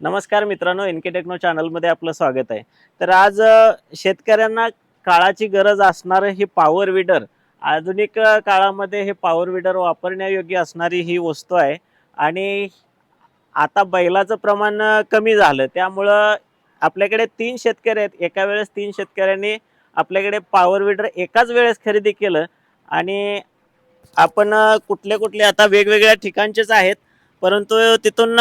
नमस्कार मित्रांनो N K techno चॅनलमध्ये आपलं स्वागत आहे. तर आज शेतकऱ्यांना काळाची गरज असणारं हे पॉवर विडर आधुनिक काळामध्ये हे पॉवर विडर वापरण्यायोग्य असणारी ही वस्तू आहे. आणि आता बैलाचं प्रमाण कमी झालं. त्यामुळं आपल्याकडे तीन शेतकरी आहेत. एका वेळेस तीन शेतकऱ्यांनी आपल्याकडे पॉवर विडर एकाच वेळेस खरेदी केलं. आणि आपण कुठले कुठले आता वेगवेगळ्या ठिकाणचेच आहेत. परंतु तिथून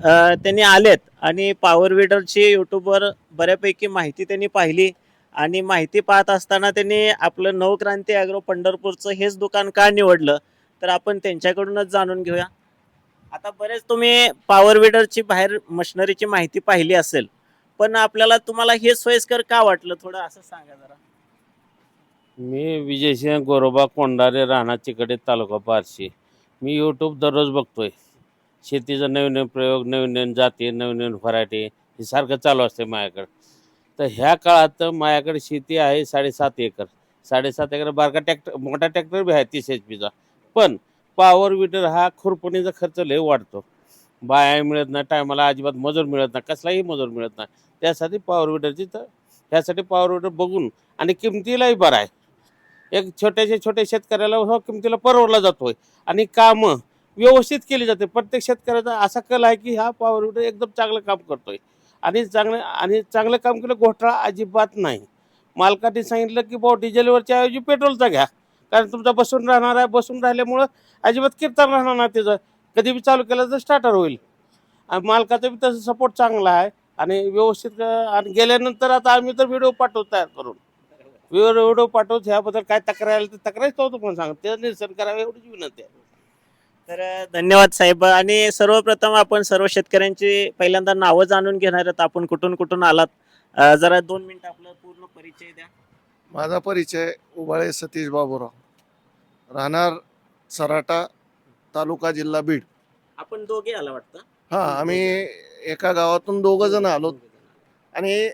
त्यांनी आलेत आणि पॉवर विडरची यूट्यूबवर बऱ्यापैकी माहिती त्यांनी पाहिली आणि माहिती पाहत असताना त्यांनी आपलं नवक्रांती ॲग्रो पंढरपूरचं हेच दुकान का निवडलं? तर आपण त्यांच्याकडूनच जाणून घेऊया. आता बरेच तुम्ही पॉवर विडरची बाहेर मशिनरीची माहिती पाहिली असेल पण आपल्याला तुम्हाला हे सोयीस्कर का वाटलं? थोडं असं सांगा जरा. मी विजयसिंह गोरोबा कोंडारे राहणार तिकडे तालुका पारशी. मी यूट्यूब दररोज बघतोय. शेतीचा नवीन नवीन प्रयोग नवीन नवीन जाती नवीन नवीन व्हरायटी हे सारखं चालू असते माझ्याकडं तर ह्या काळात माझ्याकडे शेती आहे साडेसात एकर. साडेसात एकर बारका ट्रॅक्टर मोठा ट्रॅक्टर बी आहे तीस एच पीचा पण पॉवर विटर हा खुरपणीचा खर्च लय वाढतो. बाया मिळत नाही टायमाला अजिबात मजूर मिळत नाही कसलाही मजूर मिळत नाही. त्यासाठी पॉवर विटरची तर ह्यासाठी पॉवर विटर बघून आणि किमतीलाही बरा आहे. एक छोट्याशा छोट्या शेतकऱ्याला हो किमतीला परवडला जातोय. आणि कामं व्यवस्थित केली जाते. प्रत्येक शेतकऱ्याचा असा कल आहे की हा पॉवर विडर एकदम चांगलं काम करतोय. आणि चांगलं आणि चांगलं काम केलं घोटाळा अजिबात नाही. मालकाने सांगितलं की भाऊ डिझेलवरच्या ऐवजी पेट्रोलचा घ्या. कारण तुमचा बसून राहणार आहे बसून राहिल्यामुळं अजिबात कीर्तन राहणार नाही त्याचं. कधी बी चालू केलं तर स्टार्टर होईल. आणि मालकाचा बी तसं सपोर्ट चांगला आहे. आणि व्यवस्थित आणि गेल्यानंतर आता आम्ही तर व्हिडिओ पाठवू तयार करून. व्हिडिओ पाठवू ह्याबद्दल काय तक्रार आली तर तक्रारच तो पण सांग ते निरसन करावे एवढीच विनंती आहे. तर धन्यवाद साहेब. आणि सर्वप्रथम आपण सर्व शेतकऱ्यांची पहिल्यांदा नावं जाणून घेणार आहेत. आपण कुठून कुठून आलात? अ, जरा दोन मिनिट आपला पूर्ण परिचय द्या. माझा परिचय उबाळे सतीश बाबूराव. राहणार सराटा तालुका जिल्हा बीड. आपण दोघे आला वाटतं? हा आम्ही एका गावातून दोघ जण आलो. आणि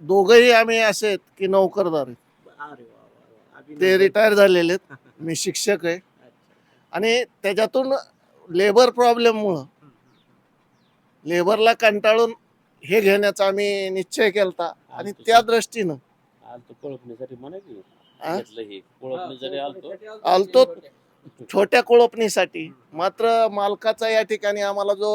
दोघही आम्ही असे आहेत की नोकरदार आहेत. अरे वा, वा, वा. अभिनंदन. ते रिटायर झालेले आहेत. मी शिक्षक आहे. आणि त्याच्यातून लेबर प्रॉब्लेममुळं लेबरला कंटाळून हे घेण्याचा आम्ही निश्चय केलता. आणि त्या दृष्टीनं. आलतो छोट्या कोळपणीसाठी. मात्र मालकाचा या ठिकाणी आम्हाला जो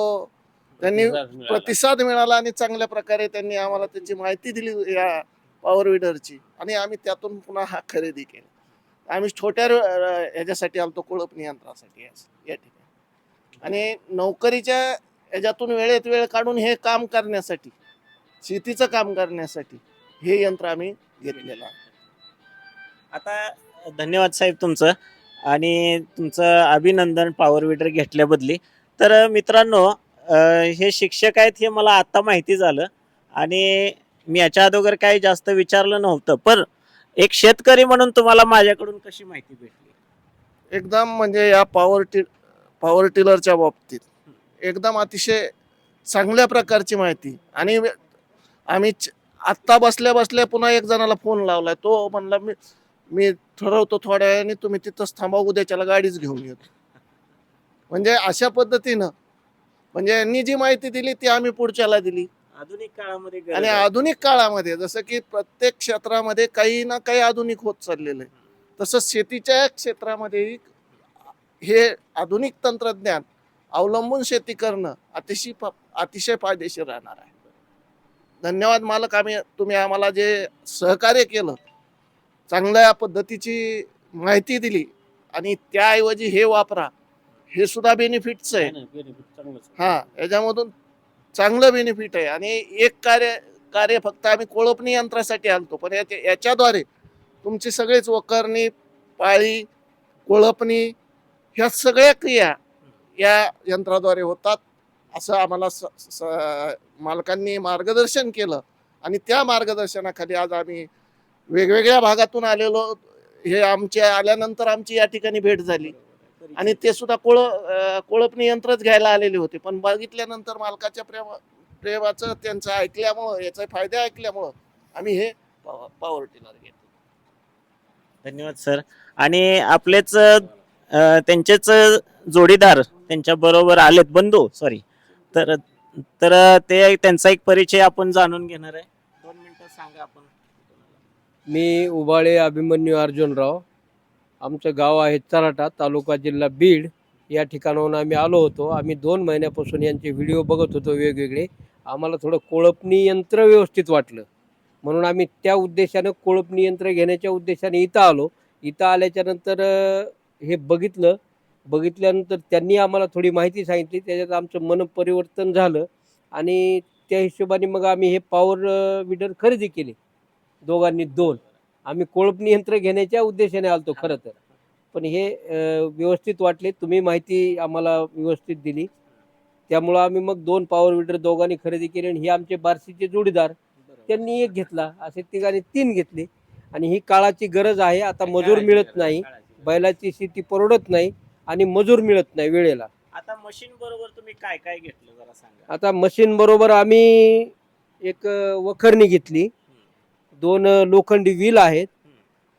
त्यांनी. प्रतिसाद मिळाला. आणि चांगल्या प्रकारे त्यांनी आम्हाला त्याची माहिती दिली या पॉवर विडरची आणि आम्ही त्यातून पुन्हा हा खरेदी केला. आम्ही छोट्या ह्याच्यासाठी आलतो कोळपणी नियंत्रणासाठी. या ठिकाणी. आणि नोकरीच्या ह्याच्यातून वेळेत वेळ काढून हे काम करण्यासाठी शेतीचं काम करण्यासाठी हे यंत्र आम्ही घेतलेलं आहे. आता धन्यवाद साहेब तुमचं आणि तुमचं अभिनंदन पॉवर विडर घेतल्याबदली तर मित्रांनो हे शिक्षक आहेत हे मला आत्ता माहिती झालं आणि मी याच्या अगोदर काही जास्त विचारलं नव्हतं पण एक शेतकरी म्हणून तुम्हाला माझ्याकडून कशी माहिती भेटली? एकदम म्हणजे या पॉवर टी पॉवर टिलरच्या बाबतीत. एकदम अतिशय चांगल्या प्रकारची माहिती. आणि वे- आम्ही च- आत्ता बसल्या बसल्या पुन्हा एक जणाला फोन लावलाय. तो म्हणला मी मी ठरवतो थोड्या वेळाने तुम्ही तिथंच थांबा उद्याच्याला गाडीच घेऊन येतो म्हणजे अशा पद्धतीनं म्हणजे यांनी जी माहिती दिली ती आम्ही पुढच्याला दिली. आधुनिक काळामध्ये आणि. आधुनिक काळामध्ये जसं की प्रत्येक क्षेत्रामध्ये काही ना काही आधुनिक होत चाललेलं आहे तसंच शेतीच्या क्षेत्रामध्येही हे आधुनिक तंत्रज्ञान अवलंबून शेती करणं अतिशय अतिशय फायदेशीर राहणार आहे धन्यवाद मालक आम्ही तुम्ही आम्हाला जे सहकार्य केलं चांगल्या पद्धतीची माहिती दिली आणि त्याऐवजी हे वापरा हे सुद्धा चांगलंच आहे. हा याच्यामधून चांगलं बेनिफिट आहे. आणि एक कार्य कार्य फक्त आम्ही कोळपणी यंत्रासाठी आणतो. पण याच्या याच्याद्वारे तुमची सगळीच वकरणी पाळी कोळपणी ह्या सगळ्या क्रिया या यंत्राद्वारे होतात असं आम्हाला स, स, मालकांनी मार्गदर्शन केलं. आणि त्या मार्गदर्शनाखाली आज आम्ही वेगवेगळ्या भागातून आलेलो हे आमच्या आल्यानंतर आमची या ठिकाणी भेट झाली. आणि ते सुद्धा कोळ कोळपणी यंत्रच घ्यायला आलेले होते. पण बघितल्यानंतर मालकाच्या प्रेम प्रेमाचं त्यांचं ऐकल्यामुळं याचे फायदे ऐकल्यामुळं आम्ही हे पॉवर पॉवर टिलर घेतो धन्यवाद सर. आणि आपलेच त्यांचेच जोडीदार त्यांच्या बरोबर आलेत. बंधू सॉरी तर तर ते त्यांचा एक परिचय आपण जाणून घेणार आहे. दोन मिनिटं सांगा आपण. मी उबाळे अभिमन्यू अर्जुनराव. आमचं गाव आहे चराटा तालुका जिल्हा बीड. या ठिकाणाहून आम्ही आलो होतो. आम्ही दोन महिन्यापासून यांचे व्हिडिओ बघत होतो वेगवेगळे. आम्हाला थोडं कोळपणी यंत्र व्यवस्थित वाटलं. म्हणून आम्ही त्या उद्देशानं कोळपणी यंत्र घेण्याच्या उद्देशाने इथं आलो. इथं आल्याच्यानंतर हे बघितलं. बघितल्यानंतर त्यांनी आम्हाला थोडी माहिती सांगितली. त्याच्यात आमचं मन परिवर्तन झालं. आणि त्या हिशोबाने मग आम्ही हे पॉवर विडर खरेदी केले. दोघांनी दोन. आम्ही कोळपणी यंत्र घेण्याच्या उद्देशाने आलतो खरं तर. पण हे व्यवस्थित वाटले. तुम्ही माहिती आम्हाला व्यवस्थित दिली. त्यामुळं आम्ही मग दोन पॉवर विडर दोघांनी खरेदी केले आणि हे आमचे बार्शीचे जोडीदार त्यांनी एक घेतला. असे तिघांनी तीन घेतले. आणि ही काळाची गरज आहे. आता मजूर मिळत नाही. बैलाची शेती परवडत नाही आणि मजूर मिळत नाही वेळेला. आता मशीन बरोबर तुम्ही काय काय घेतलं जरा सांगा. आता मशीन बरोबर आम्ही एक वखरणी घेतली. दोन लोखंडी व्हील आहेत.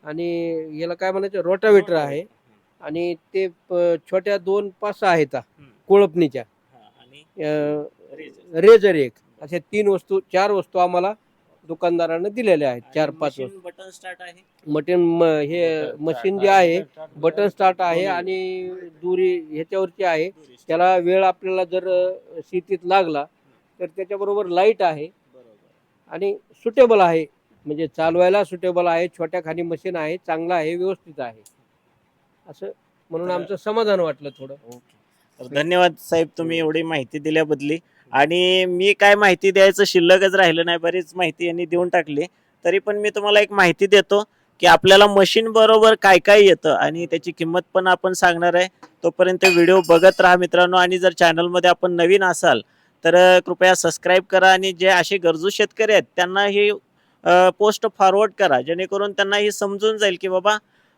आणि याला काय म्हणायचं? रोटावेटर आहे. आणि ते प- छोट्या दोन पाच आहेत. कोळपणीच्या. आणि अ, रेझर. रेजर एक. अशा तीन वस्तू चार वस्तू आम्हाला दुकानदारानं दिलेल्या आहेत. चार पाच वस्तू. बटन स्टार्ट आहे? मटन म- हे मशीन जे आहे बटन स्टार्ट आहे आणि दुरी ह्याच्यावरची आहे. त्याला वेळ आपल्याला जर अ, शेतीत लागला तर त्याच्याबरोबर लाइट आहे. बरोबर आणि सुटेबल आहे. म्हणजे चालवायला सुटेबल आहे छोट्या खाणी मशीन आहे चांगला आहे व्यवस्थित आहे. असं म्हणून आमचं समाधान वाटलं थोडं. तर धन्यवाद साहेब तुम्ही एवढी माहिती दिल्याबद्दली. आणि मी काय माहिती द्यायचं शिल्लकच राहिलं नाही बरीच माहिती यांनी देऊन टाकली. तरी पण मी तुम्हाला एक माहिती देतो की आपल्याला मशीन बरोबर काय काय येतं आणि त्याची किंमत पण आपण सांगणार आहे. तोपर्यंत व्हिडिओ बघत राहा मित्रांनो आणि जर चॅनलमध्ये आपण नवीन असाल तर कृपया सबस्क्राईब करा आणि जे असे गरजू शेतकरी आहेत त्यांना ही पोस्ट फॉरवर्ड करा. जेणेकरून त्यांना हे समजून जाईल की बाबा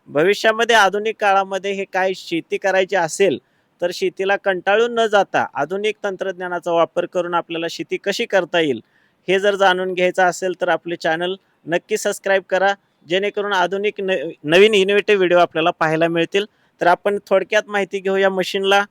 भविष्यामध्ये आधुनिक काळामध्ये हे काय शेती करायची असेल तर शेतीला कंटाळून न जाता आधुनिक तंत्रज्ञानाचा वापर करून आपल्याला शेती कशी करता येईल हे जर जाणून घ्यायचं असेल तर आपले चॅनल नक्की सबस्क्राईब करा. जेणेकरून आधुनिक न नवीन इनोव्हेटिव्ह व्हिडिओ आपल्याला पाहायला मिळतील. तर आपण थोडक्यात माहिती घेऊ या मशीनला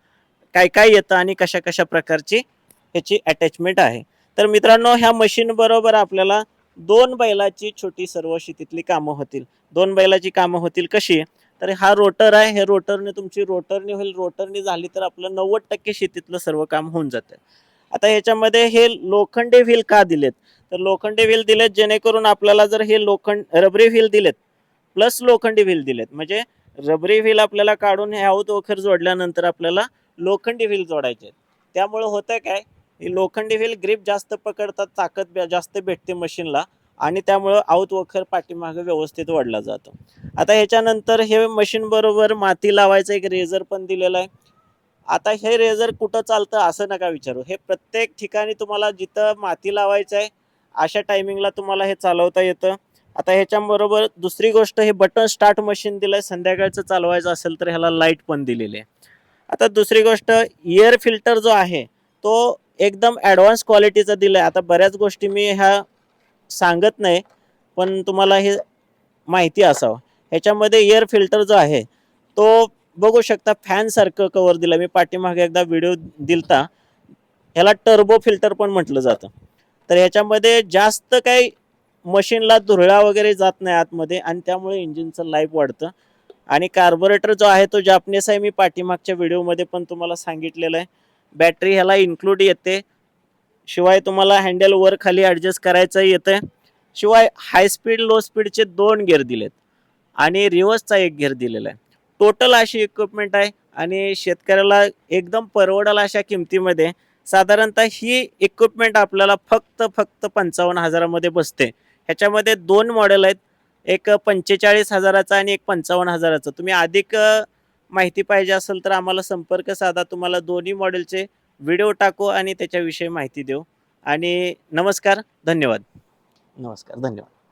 काय काय येतं आणि कशा कशा प्रकारची ह्याची अटॅचमेंट आहे. तर मित्रांनो ह्या मशीनबरोबर आपल्याला दोन बैलाची छोटी सर्व शेतीतली कामं होतील. दोन बैलाची कामं होतील कशी? तर हा रोटर आहे हे रोटरने तुमची रोटरनी होईल रोटरनी झाली तर आपलं नव्वद टक्के शेतीतलं सर्व काम होऊन जातं. आता ह्याच्यामध्ये हे लोखंडी व्हील का दिलेत? तर लोखंडी व्हील दिलेत जेणेकरून आपल्याला जर हे लोखंड रबरी व्हील दिलेत प्लस लोखंडी व्हील दिलेत म्हणजे रबरी व्हील आपल्याला काढून हे आऊत वखर जोडल्यानंतर आपल्याला लोखंडी व्हील जोडायचे आहेत. त्यामुळं होतं काय? लोखंडी व्हील ग्रीप जास्त पकडतात ताकद जास्त भेटते मशीनला आणि त्यामुळं आऊत वखर पाठीमागे व्यवस्थित वाढला जातो. आता ह्याच्यानंतर हे मशीन बरोबर माती लावायचं एक रेझर पण दिलेलं आहे. आता हे रेझर कुठं चालतं असं नका विचारू. हे प्रत्येक ठिकाणी तुम्हाला जिथं माती लावायचं आहे अशा टायमिंगला तुम्हाला हे चालवता येतं. आता ह्याच्याबरोबर दुसरी गोष्ट हे बटन स्टार्ट मशीन दिलं आहे संध्याकाळचं चालवायचं असेल तर ह्याला लाइट पण दिलेली आहे. आता दुसरी गोष्ट इयर फिल्टर जो आहे तो एकदम ॲडव्हान्स क्वालिटीचं दिलं आहे आता बऱ्याच गोष्टी मी ह्या सांगत नाही पण तुम्हाला हे माहिती असावं. ह्याच्यामध्ये एअर फिल्टर जो आहे तो बघू शकता फॅनसारखं कवर दिलं मी पाठीमागे एकदा व्हिडिओ दिलता. ह्याला टर्बो फिल्टर पण म्हटलं जातं. तर ह्याच्यामध्ये जास्त काही मशीनला धुरळा वगैरे जात नाही आतमध्ये आणि त्यामुळे इंजिनचं लाईफ वाढतं. आणि कार्बोरेटर जो आहे तो जापनीस आहे. मी पाठीमागच्या व्हिडिओमध्ये पण तुम्हाला सांगितलेलं आहे. बॅटरी ह्याला इन्क्लूड येते. शिवाय तुम्हाला हँडल वर खाली ॲडजस्ट करायचं येतं शिवाय हाय स्पीड लो स्पीडचे दोन गिअर दिलेत. आणि रिव्हर्सचा एक गिअर दिलेला आहे. टोटल अशी इक्विपमेंट आहे आणि शेतकऱ्याला एकदम परवडल अशा किमतीमध्ये साधारणतः ही इक्विपमेंट आपल्याला फक्त फक्त पंचावन्न हजारामध्ये बसते. ह्याच्यामध्ये दोन मॉडेल आहेत. एक पंचेचाळीस हजाराचा आणि एक पंचावन्न हजाराचा. तुम्ही अधिक माहिती पाहिजे असेल तर आम्हाला संपर्क साधा. तुम्हाला दोन्ही मॉडेलचे व्हिडिओ टाकू आणि त्याच्याविषयी माहिती देऊ. आणि नमस्कार धन्यवाद. नमस्कार धन्यवाद.